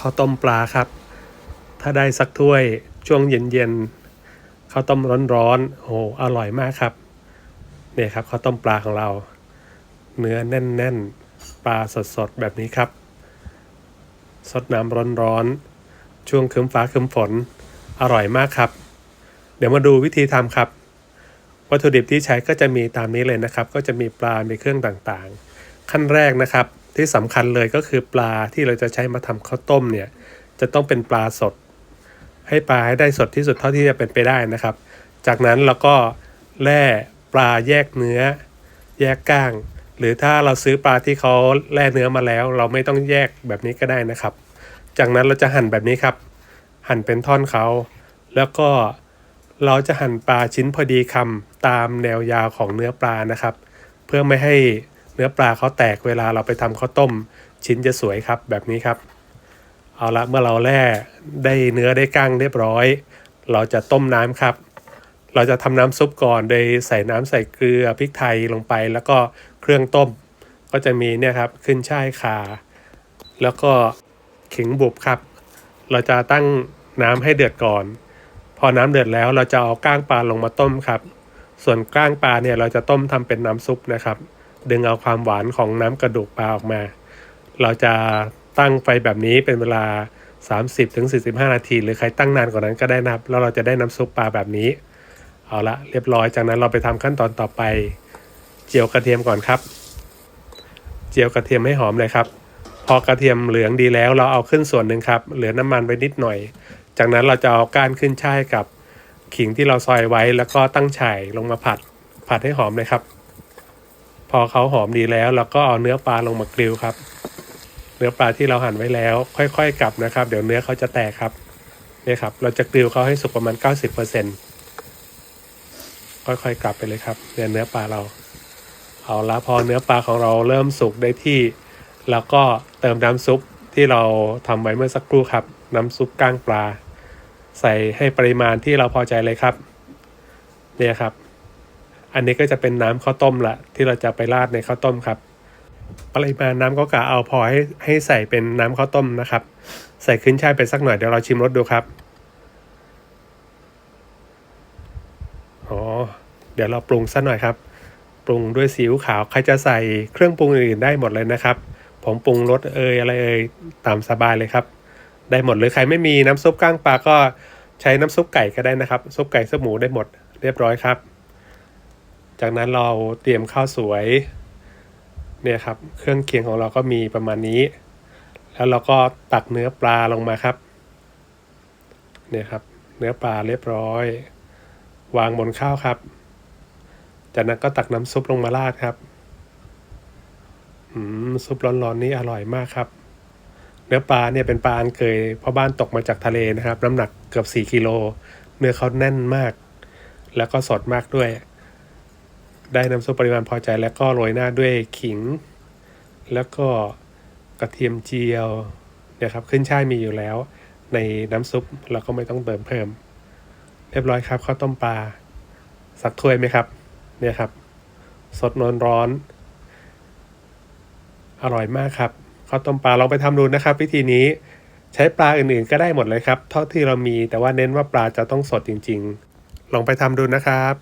ข้าวต้มปลาครับ ถ้าได้สักถ้วยช่วงเย็นๆข้าวต้มร้อนๆโอ้โหอร่อยมากครับเนี่ยครับข้าวต้มปลาของเรา เนื้อแน่นๆ ปลาสดๆแบบนี้ครับสดน้ำร้อนๆช่วงคืมฟ้าคืมฝนอร่อยมากครับ เดี๋ยวมาดูวิธีทำครับ วัตถุดิบที่ใช้ก็จะมีตามนี้เลยนะครับ ก็จะมีปลา มีเครื่องต่างๆ ขั้นแรกนะครับ ที่สำคัญเลยก็คือปลาที่เราจะใช้มาทำข้าวต้มเนี่ย จะต้องเป็นปลาสด ให้ปลาให้ได้สดที่สุดเท่าที่จะเป็นไปได้นะครับ จากนั้นเราก็แล่ปลาแยกเนื้อ แยกก้าง หรือถ้าเราซื้อปลาที่เขาแล่เนื้อมาแล้ว เราไม่ต้องแยกแบบนี้ก็ได้นะครับ จากนั้นเราจะหั่นแบบนี้ครับ หั่นเป็นท่อนเขาแล้วก็เราจะหั่นปลาชิ้นพอดีคำตามแนวยาวของเนื้อปลานะครับ เพื่อไม่ให้ เนื้อปลาเขาแตกเวลาเราไปทำข้าวต้ม ชิ้นจะสวยครับแบบนี้ครับ เอาละเมื่อเราแล่ได้เนื้อได้ก้างเรียบร้อย เราจะต้มน้ำครับ เราจะทำน้ำซุปก่อนโดยใส่น้ำใส่เกลือพริกไทยลงไป แล้วก็เครื่องต้ม ก็จะมีเนี่ยครับขึ้นช่ายขาแล้วก็ขิงบุบครับ เราจะตั้งน้ำให้เดือดก่อน พอน้ำเดือดแล้วเราจะเอาก้างปลาลงมาต้มครับ ส่วนก้างปลาเนี่ยเราจะต้มทำเป็นน้ำซุปนะครับ ดึงเอาความหวานของน้ำกระดูกปลาออกมา เราจะตั้งไฟแบบนี้เป็นเวลา 30-45 นาที หรือใครตั้งนานกว่านั้นก็ได้นะครับ แล้วเราจะได้น้ำซุปปลาแบบนี้ เอาละเรียบร้อยจากนั้นเราไปทำขั้นตอนต่อไป เจียวกระเทียมก่อนครับ เจียวกระเทียมให้หอมเลยครับ พอกระเทียมเหลืองดีแล้วเราเอาขึ้นส่วนหนึ่งครับ เหลือน้ำมันไว้นิดหน่อย จากนั้นเราจะเอาก้านขึ้นช่ายกับขิงที่เราซอยไว้แล้วก็ตั้งฉ่ายลงมาผัดผัดให้หอมเลยครับ พอเขาหอมดีแล้วเราก็เอาเนื้อปลาลงมากริลครับ เนื้อปลาที่เราหั่นไว้แล้ว ค่อยๆกลับนะครับ เดี๋ยวเนื้อเขาจะแตกครับเนี่ยครับ เราจะกริลเขาให้สุกประมาณ 90%ค่อยๆกลับไปเลยครับเนี่ยเนื้อปลาเรา เอาละพอเนื้อปลาของเราเริ่มสุกได้ที่ แล้วก็เติมน้ำซุปที่เราทำไว้เมื่อสักครู่ครับ น้ำซุปก้างปลา ใส่ให้ปริมาณที่เราพอใจเลยครับเนี่ยครับ อันนี้ก็จะเป็นน้ำข้าวต้มละที่เราจะไปราดในข้าวต้มครับ ปริมาณน้ำก็กะเอาพอให้ให้ใส่เป็นน้ำข้าวต้มนะครับ ใส่ขึ้นช่ายไปสักหน่อยเดี๋ยวเราชิมรสดูครับอ๋อเดี๋ยวเราปรุงสักหน่อยครับ ปรุงด้วยซีอิ๊วขาวใครจะใส่เครื่องปรุงอื่นๆได้หมดเลยนะครับ ผมปรุงรสเอยอะไรเอยตามสบายเลยครับ ได้หมดเลยใครไม่มีน้ำซุปก้างปลาก็ใช้น้ำซุปไก่ก็ได้นะครับ ซุปไก่ซุปหมูได้หมดเรียบร้อยครับ จากนั้นเราเตรียมข้าวสวยเนี่ยครับ เครื่องเคียงของเราก็มีประมาณนี้ แล้วเราก็ตักเนื้อปลาลงมาครับ เนี่ยครับ เนื้อปลาเรียบร้อย วางบนข้าวครับ จากนั้นก็ตักน้ำซุปลงมาราดครับอืมซุปร้อนๆนี่อร่อยมากครับ เนื้อปลาเนี่ยเป็นปลาอันเคยพ่อบ้านตกมาจากทะเลนะครับ น้ำหนักเกือบ 4 กิโล เนื้อเขาแน่นมาก แล้วก็สดมากด้วย ได้น้ำซุปปริมาณพอใจแล้วก็โรยหน้าด้วยขิง แล้วก็กระเทียมเจียวเนี่ยครับขึ้นช่ายมีอยู่แล้ว ในน้ำซุปเราก็ไม่ต้องเติมเพิ่ม เรียบร้อยครับข้าวต้มปลาสักถ้วยไหมครับ เนี่ยครับ สดนอนร้อน อร่อยมากครับข้าวต้มปลาลองไปทำดูนะครับ วิธีนี้ใช้ปลาอื่นๆก็ได้หมดเลยครับ เท่าที่เรามีแต่ว่าเน้นว่าปลาจะต้องสดจริง ๆ ลองไปทำดูนะครับ